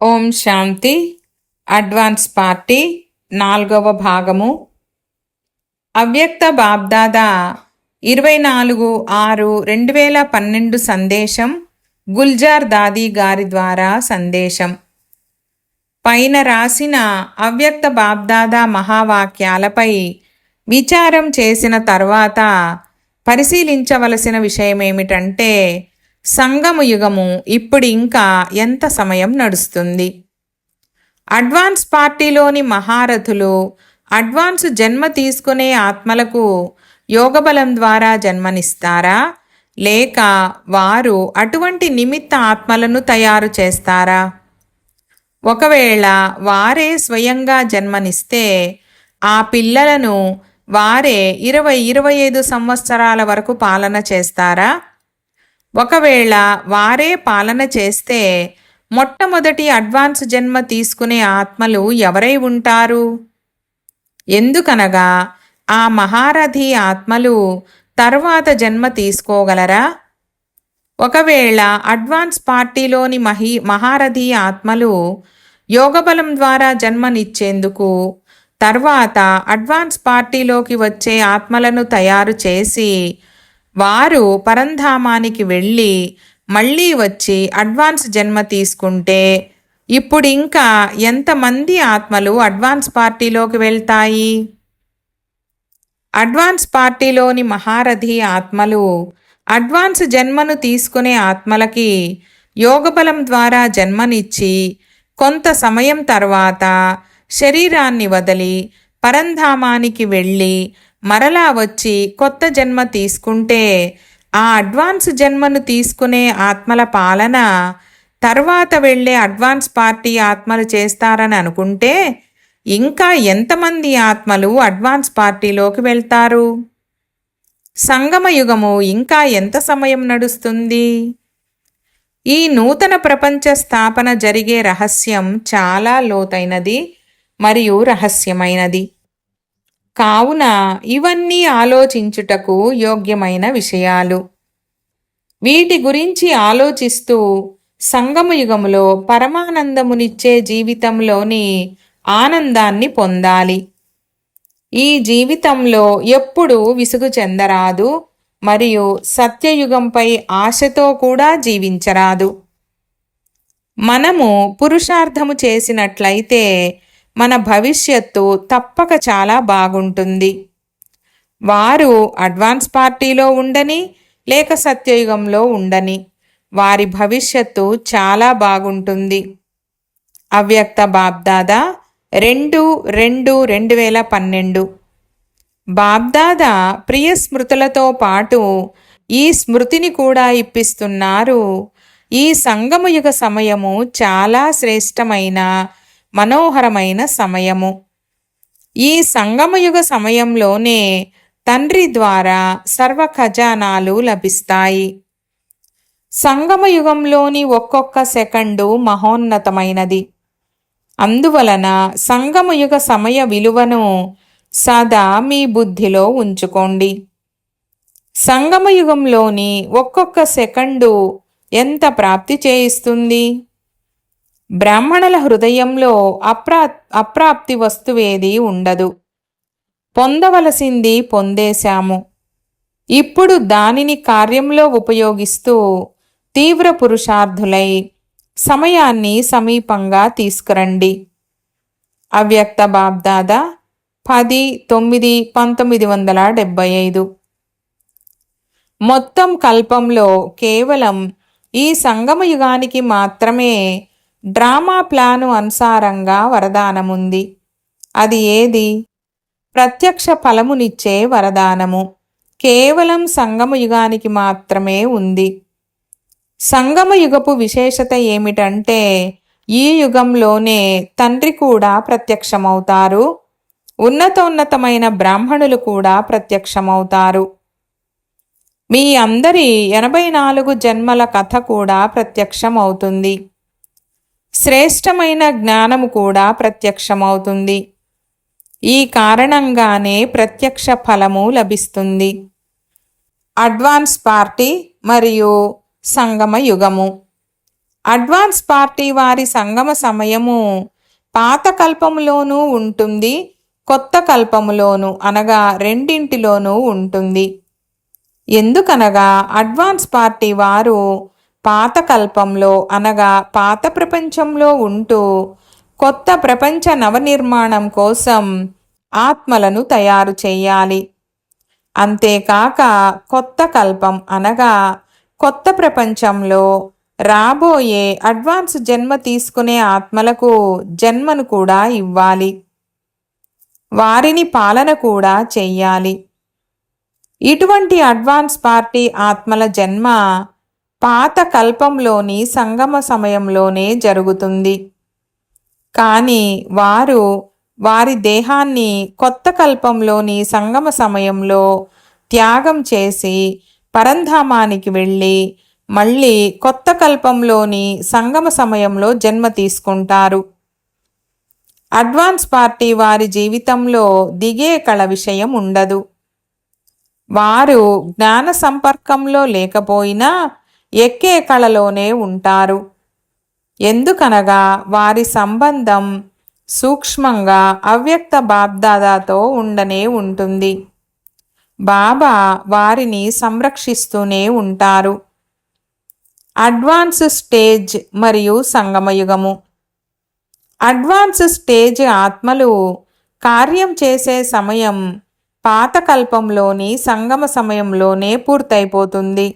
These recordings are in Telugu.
ఓం శాంతి. అడ్వాన్స్ పార్టీ నాలుగవ భాగము. అవ్యక్త బాబ్దాదా ఇరవై నాలుగు ఆరు రెండు వేల పన్నెండు సందేశం గుల్జార్ దాది గారి ద్వారా సందేశం. పైన రాసిన అవ్యక్త బాబ్దాదా మహావాక్యాలపై విచారం చేసిన తర్వాత పరిశీలించవలసిన విషయమేమిటంటే యుగము ఇప్పుడు ఇంకా ఎంత సమయం నడుస్తుంది? అడ్వాన్స్ పార్టీలోని మహారథులు అడ్వాన్స్ జన్మ తీసుకునే ఆత్మలకు యోగబలం ద్వారా జన్మనిస్తారా? లేక వారు అటువంటి నిమిత్త ఆత్మలను తయారు చేస్తారా? ఒకవేళ వారే స్వయంగా జన్మనిస్తే ఆ పిల్లలను వారే ఇరవై ఇరవై ఐదు సంవత్సరాల వరకు పాలన చేస్తారా? ఒకవేళ వారే పాలన చేస్తే మొట్టమొదటి అడ్వాన్స్ జన్మ తీసుకునే ఆత్మలు ఎవరై ఉంటారు? ఎందుకనగా ఆ మహారథి ఆత్మలు తర్వాత జన్మ తీసుకోగలరా? ఒకవేళ అడ్వాన్స్ పార్టీలోని మహి మహారథి ఆత్మలు యోగబలం ద్వారా జన్మనిచ్చేందుకు తర్వాత అడ్వాన్స్ పార్టీలోకి వచ్చే ఆత్మలను తయారు చేసి వారు పరంధామానికి వెళ్ళి మళ్ళీ వచ్చి అడ్వాన్స్ జన్మ తీసుకుంటే ఇప్పుడు ఇంకా ఎంతమంది ఆత్మలు అడ్వాన్స్ పార్టీలోకి వెళ్తాయి? అడ్వాన్స్ పార్టీలోని మహారథి ఆత్మలు అడ్వాన్స్ జన్మను తీసుకునే ఆత్మలకి యోగబలం ద్వారా జన్మనిచ్చి కొంత సమయం తర్వాత శరీరాన్ని వదిలి పరంధామానికి వెళ్ళి మరలా వచ్చి కొత్త జన్మ తీసుకుంటే ఆ అడ్వాన్స్ జన్మను తీసుకునే ఆత్మల పాలన తర్వాత వెళ్ళే అడ్వాన్స్ పార్టీ ఆత్మలు చేస్తారని అనుకుంటే ఇంకా ఎంతమంది ఆత్మలు అడ్వాన్స్ పార్టీలోకి వెళ్తారు? సంగమ యుగము ఇంకా ఎంత సమయం నడుస్తుంది? ఈ నూతన ప్రపంచ స్థాపన జరిగే రహస్యం చాలా లోతైనది మరియు రహస్యమైనది. కావున ఇవన్నీ ఆలోచించుటకు యోగ్యమైన విషయాలు. వీటి గురించి ఆలోచిస్తూ సంగమయుగములో పరమానందమునిచ్చే జీవితంలోని ఆనందాన్ని పొందాలి. ఈ జీవితంలో ఎప్పుడూ విసుగు చెందరాదు మరియు సత్యయుగంపై ఆశతో కూడా జీవించరాదు. మనము పురుషార్థము చేసినట్లయితే మన భవిష్యత్తు తప్పక చాలా బాగుంటుంది. వారు అడ్వాన్స్ పార్టీలో ఉండని లేక సత్యయుగంలో ఉండని వారి భవిష్యత్తు చాలా బాగుంటుంది. అవ్యక్త బాబ్దాదా రెండు రెండు రెండు వేల పన్నెండు. బాబ్దాదా ప్రియ స్మృతులతో పాటు ఈ స్మృతిని కూడా ఇప్పిస్తున్నారు. ఈ సంగమయుగ సమయము చాలా శ్రేష్టమైన మనోహరమైన సమయము. ఈ సంగమయుగ సమయంలోనే తండ్రి ద్వారా సర్వ ఖజానాలు లభిస్తాయి. సంగమయుగంలోని ఒక్కొక్క సెకండు మహోన్నతమైనది. అందువలన సంగమయుగ సమయ విలువను సదా మీ బుద్ధిలో ఉంచుకోండి. సంగమయుగంలోని ఒక్కొక్క సెకండు ఎంత ప్రాప్తి చేయిస్తుంది? బ్రాహ్మణుల హృదయంలో అప్రా అప్రాప్తి వస్తువేది ఉండదు. పొందవలసింది పొందేశాము. ఇప్పుడు దానిని కార్యంలో ఉపయోగిస్తూ తీవ్ర పురుషార్థులై సమయాన్ని సమీపంగా తీసుకురండి. అవ్యక్త బాబ్దాదా పది తొమ్మిది పంతొమ్మిది వందల డెబ్బై ఐదు మొత్తం కల్పంలో కేవలం ఈ సంగమ యుగానికి మాత్రమే డ్రామా ప్లాను అనుసారంగా వరదానముంది. అది ఏది? ప్రత్యక్ష ఫలమునిచ్చే వరదానము. కేవలం సంగమ యుగానికి మాత్రమే ఉంది. సంగమ యుగపు విశేషత ఏమిటంటే ఈ యుగంలోనే తండ్రి కూడా ప్రత్యక్షమవుతారు. ఉన్నతోన్నతమైన బ్రాహ్మణులు కూడా ప్రత్యక్షమవుతారు. మీ అందరి ఎనభై నాలుగు జన్మల కథ కూడా ప్రత్యక్షమవుతుంది. శ్రేష్టమైన జ్ఞానము కూడా ప్రత్యక్షమవుతుంది. ఈ కారణంగానే ప్రత్యక్ష ఫలము లభిస్తుంది. అడ్వాన్స్ పార్టీ మరియు సంగమ యుగము. అడ్వాన్స్ పార్టీ వారి సంగమ సమయము పాత కల్పములోనూ ఉంటుంది కొత్త కల్పములోను అనగా రెండింటిలోనూ ఉంటుంది. ఎందుకనగా అడ్వాన్స్ పార్టీ వారు పాత కల్పంలో అనగా పాత ప్రపంచంలో ఉంటూ కొత్త ప్రపంచ నవనిర్మాణం కోసం ఆత్మలను తయారు చేయాలి. అంతేకాక కొత్త కల్పం అనగా కొత్త ప్రపంచంలో రాబోయే అడ్వాన్స్ జన్మ తీసుకునే ఆత్మలకు జన్మను కూడా ఇవ్వాలి. వారిని పాలన కూడా చెయ్యాలి. ఇటువంటి అడ్వాన్స్ పార్టీ ఆత్మల జన్మ పాత కల్పంలోని సంగమ సమయంలోనే జరుగుతుంది. కానీ వారు వారి దేహాన్ని కొత్త కల్పంలోని సంగమ సమయంలో త్యాగం చేసి పరంధామానికి వెళ్ళి మళ్ళీ కొత్త కల్పంలోని సంగమ సమయంలో జన్మ తీసుకుంటారు. అడ్వాన్స్ పార్టీ వారి జీవితంలో దిగే కళ విషయం ఉండదు. వారు జ్ఞాన సంపర్కంలో లేకపోయినా ఎక్కే కళలోనే ఉంటారు. ఎందుకనగా వారి సంబంధం సూక్ష్మంగా అవ్యక్త బాబ్దాదాతో ఉండనే ఉంటుంది. బాబా వారిని సంరక్షిస్తూనే ఉంటారు. అడ్వాన్స్ స్టేజ్ మరియు సంగమయుగము. అడ్వాన్స్ స్టేజ్ ఆత్మలు కార్యం చేసే సమయం పాతకల్పంలోని సంగమ సమయంలోనే పూర్తయిపోతుంది.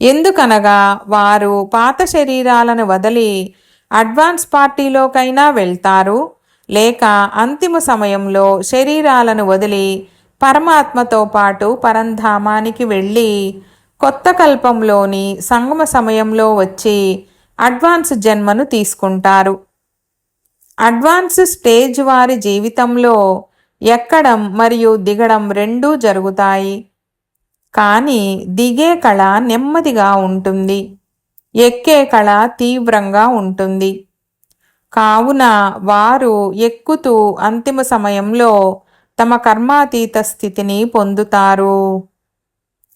ఎందుకనగా వారు పాత శరీరాలను వదిలి అడ్వాన్స్ పార్టీలోకైనా వెళ్తారు లేక అంతిమ సమయంలో శరీరాలను వదిలి పరమాత్మతో పాటు పరంధామానికి వెళ్ళి కొత్త కల్పంలోని సంగమ సమయంలో వచ్చి అడ్వాన్స్ జన్మను తీసుకుంటారు. అడ్వాన్స్ స్టేజ్ వారి జీవితంలో ఎక్కడం మరియు దిగడం రెండూ జరుగుతాయి. కానీ దిగే కళ నెమ్మదిగా ఉంటుంది. ఎక్కే కళ తీవ్రంగా ఉంటుంది. కావున వారు ఎక్కుతూ అంతిమ సమయంలో తమ కర్మాతీత స్థితిని పొందుతారు.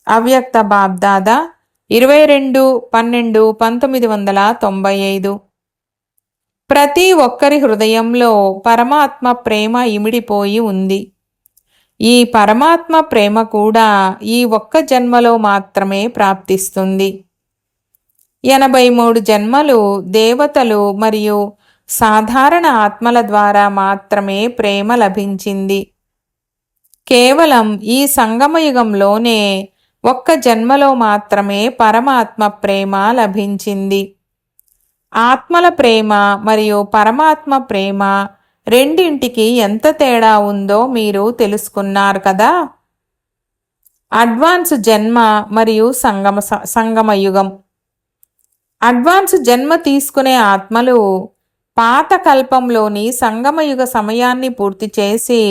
అవ్యక్త బాబ్దాదా ఇరవై రెండు పన్నెండు పంతొమ్మిది వందల తొంభై ఐదు. ప్రతి ఒక్కరి హృదయంలో పరమాత్మ ప్రేమ ఇమిడిపోయి ఉంది. ఈ పరమాత్మ ప్రేమ కూడా ఈ ఒక్క జన్మలో మాత్రమే ప్రాప్తిస్తుంది. ఎనభై మూడు జన్మలు దేవతలు మరియు సాధారణ ఆత్మల ద్వారా మాత్రమే ప్రేమ లభించింది. కేవలం ఈ సంగమయుగంలోనే ఒక్క జన్మలో మాత్రమే పరమాత్మ ప్రేమ లభించింది. ఆత్మల ప్రేమ మరియు పరమాత్మ ప్రేమ రెండింటికి ఎంత తేడా ఉందో మీరు తెలుసుకున్నారు కదా? అడ్వాన్స్ జన్మ మరియు సంగమ సంగమయుగం అడ్వాన్స్ జన్మ తీసుకునే ఆత్మలు పాత కల్పంలోని సంగమయుగ సమయాన్ని పూర్తి చేసి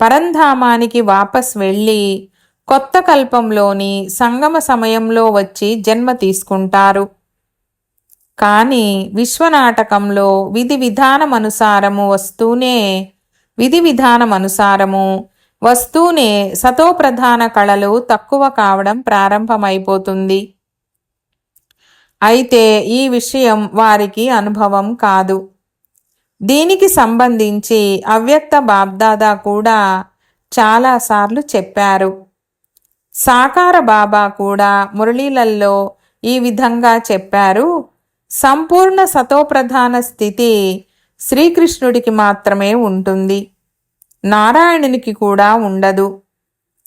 పరంధామానికి వాపస్ వెళ్ళి కొత్త కల్పంలోని సంగమ సమయంలో వచ్చి జన్మ తీసుకుంటారు. కానీ విశ్వనాటకంలో విధి విధానమనుసారము వస్తూనే విధి విధానమనుసారము వస్తూనే సతోప్రధాన కళలు తక్కువ కావడం ప్రారంభమైపోతుంది. అయితే ఈ విషయం వారికి అనుభవం కాదు. దీనికి సంబంధించి అవ్యక్త బాబ్దాదా కూడా చాలాసార్లు చెప్పారు. సాకార బాబా కూడా మురళీలల్లో ఈ విధంగా చెప్పారు సంపూర్ణ సతోప్రధాన స్థితి శ్రీకృష్ణుడికి మాత్రమే ఉంటుంది. నారాయణునికి కూడా ఉండదు.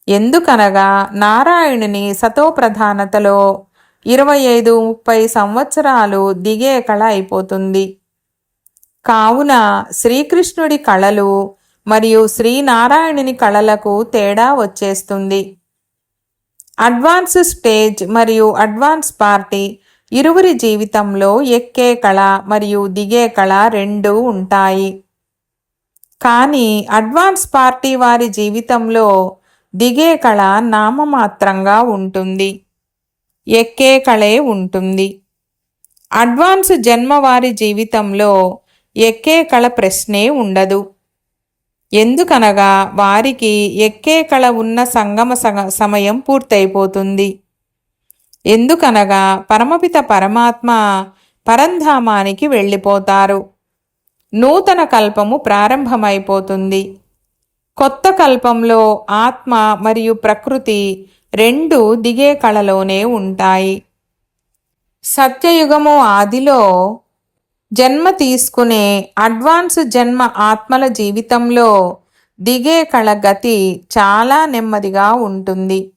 ఎందుకనగా నారాయణుని సతోప్రధానతలో ఇరవై ఐదు ముప్పై సంవత్సరాలు దిగే కళ అయిపోతుంది. కావున శ్రీకృష్ణుడి కళలు మరియు శ్రీనారాయణుని కళలకు తేడా వచ్చేస్తుంది. అడ్వాన్స్ స్టేజ్ మరియు అడ్వాన్స్ పార్టీ ఇరువురి జీవితంలో ఎక్కే కళ మరియు దిగే కళ రెండూ ఉంటాయి. కానీ అడ్వాన్స్ పార్టీ వారి జీవితంలో దిగే కళ నామమాత్రంగా ఉంటుంది. ఎక్కే కళే ఉంటుంది. అడ్వాన్స్ జన్మ వారి జీవితంలో ఎక్కే కళ ప్రశ్నే ఉండదు. ఎందుకనగా వారికి ఎక్కే కళ ఉన్న సంగమ సమయం పూర్తయిపోతుంది. ఎందుకనగా పరమపిత పరమాత్మ పరంధామానికి వెళ్ళిపోతారు. నూతన కల్పము ప్రారంభమైపోతుంది. కొత్త కల్పంలో ఆత్మ మరియు ప్రకృతి రెండు దిగే కళలోనే ఉంటాయి. సత్యయుగము ఆదిలో జన్మ తీసుకునే అడ్వాన్స్ జన్మ ఆత్మల జీవితంలో దిగే కళ గతి చాలా నెమ్మదిగా ఉంటుంది.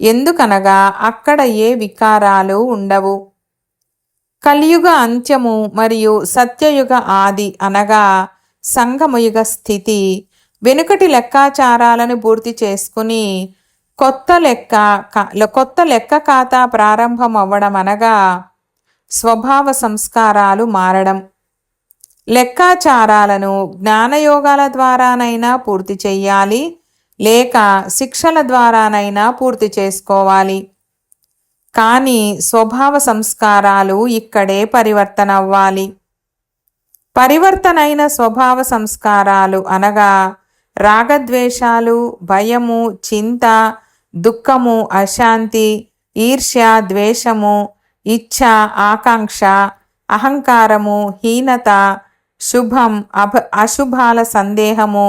ఎందుకనగా అక్కడ ఏ వికారాలు ఉండవు. కలియుగ అంత్యము మరియు సత్యయుగ ఆది అనగా సంగమయుగ స్థితి వెనుకటి లెక్కాచారాలను పూర్తి చేసుకుని కొత్త లెక్క కొత్త లెక్క ఖాతా ప్రారంభం అవ్వడం అనగా స్వభావ సంస్కారాలు మారడం. లెక్కాచారాలను జ్ఞానయోగాల ద్వారానైనా పూర్తి చెయ్యాలి. లేక శిక్షల ద్వారానైనా పూర్తి చేసుకోవాలి. కానీ స్వభావ సంస్కారాలు ఇక్కడే పరివర్తన అవ్వాలి పరివర్తనైన స్వభావ సంస్కారాలు అనగా రాగద్వేషాలు భయము చింత దుఃఖము అశాంతి ఈర్ష్య ద్వేషము ఇచ్ఛ ఆకాంక్ష అహంకారము హీనత శుభం అభ అశుభాల సందేహము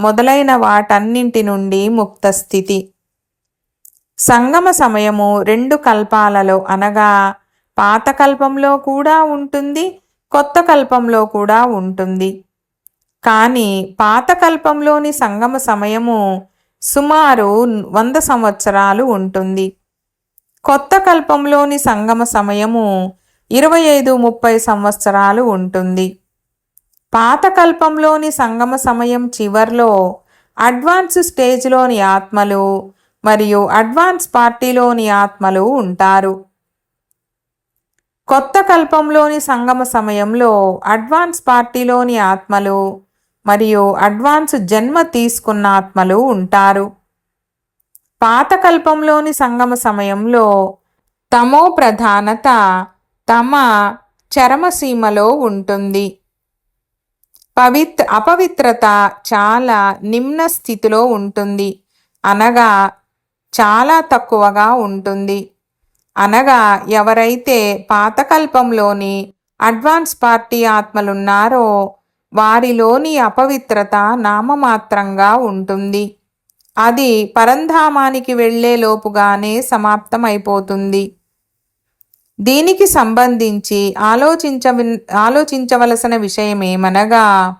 మొదలైన వాటన్నింటి నుండి ముక్త స్థితి. సంగమ సమయము రెండు కల్పాలలో అనగా పాత కల్పంలో కూడా ఉంటుంది కొత్త కల్పంలో కూడా ఉంటుంది. కానీ పాత కల్పంలోని సంగమ సమయము సుమారు వంద సంవత్సరాలు ఉంటుంది. కొత్త కల్పంలోని సంగమ సమయము ఇరవై ఐదు ముప్పై సంవత్సరాలు ఉంటుంది. పాతకల్పంలోని సంగమ సమయం చివర్లో అడ్వాన్స్ స్టేజ్లోని ఆత్మలు మరియు అడ్వాన్స్ పార్టీలోని ఆత్మలు ఉంటారు. కొత్త కల్పంలోని సంగమ సమయంలో అడ్వాన్స్ పార్టీలోని ఆత్మలు మరియు అడ్వాన్స్ జన్మ తీసుకున్న ఆత్మలు ఉంటారు. పాతకల్పంలోని సంగమ సమయంలో తమో ప్రధానత తమ చరమసీమలో ఉంటుంది. పవిత్ర అపవిత్రత చాలా నిమ్న స్థితిలో ఉంటుంది. అనగా చాలా తక్కువగా ఉంటుంది. అనగా ఎవరైతే పాతకల్పంలోని అడ్వాన్స్ పార్టీ ఆత్మలున్నారో వారిలోని అపవిత్రత నామమాత్రంగా ఉంటుంది. అది పరంధామానికి వెళ్ళే లోపుగానే సమాప్తమైపోతుంది. దీనికి సంబంధించి ఆలోచించ ఆలోచించవలసిన విషయమేమనగా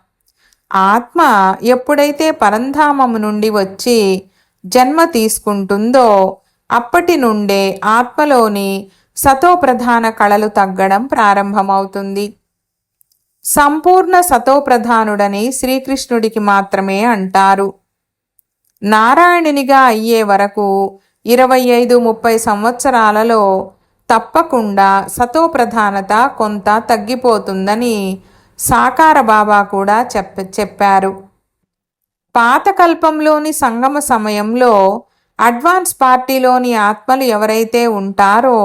ఆత్మ ఎప్పుడైతే పరంధామము నుండి వచ్చి జన్మ తీసుకుంటుందో అప్పటి నుండే ఆత్మలోని సతోప్రధాన కళలు తగ్గడం ప్రారంభమవుతుంది. సంపూర్ణ సతోప్రధానుడని శ్రీకృష్ణుడికి మాత్రమే అంటారు. నారాయణునిగా అయ్యే వరకు ఇరవై ఐదు ముప్పై సంవత్సరాలలో తప్పకుండా సతోప్రధానత కొంత తగ్గిపోతుందని సాకార బాబా కూడా చెప్ప చెప్పారు. పాతకల్పంలోని సంగమ సమయంలో అడ్వాన్స్ పార్టీలోని ఆత్మలు ఎవరైతే ఉంటారో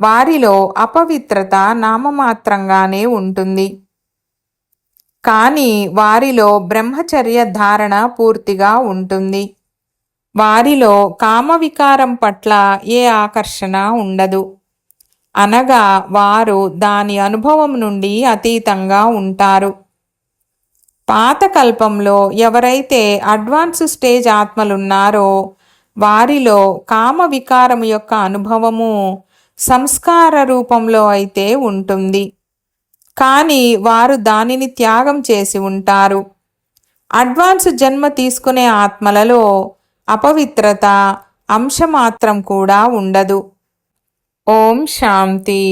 వారిలో అపవిత్రత నామమాత్రంగానే ఉంటుంది. కానీ వారిలో బ్రహ్మచర్య ధారణ పూర్తిగా ఉంటుంది. వారిలో కామవికారం పట్ల ఏ ఆకర్షణ ఉండదు. అనగా వారు దాని అనుభవం నుండి అతీతంగా ఉంటారు. పాతకల్పంలో ఎవరైతే అడ్వాన్స్ స్టేజ్ ఆత్మలున్నారో వారిలో కామ వికారం యొక్క అనుభవము సంస్కార రూపంలో అయితే ఉంటుంది. కానీ వారు దానిని త్యాగం చేసి ఉంటారు. అడ్వాన్స్ జన్మ తీసుకునే ఆత్మలలో అపవిత్రత అంశమాత్రం కూడా ఉండదు. ఓం శాంతి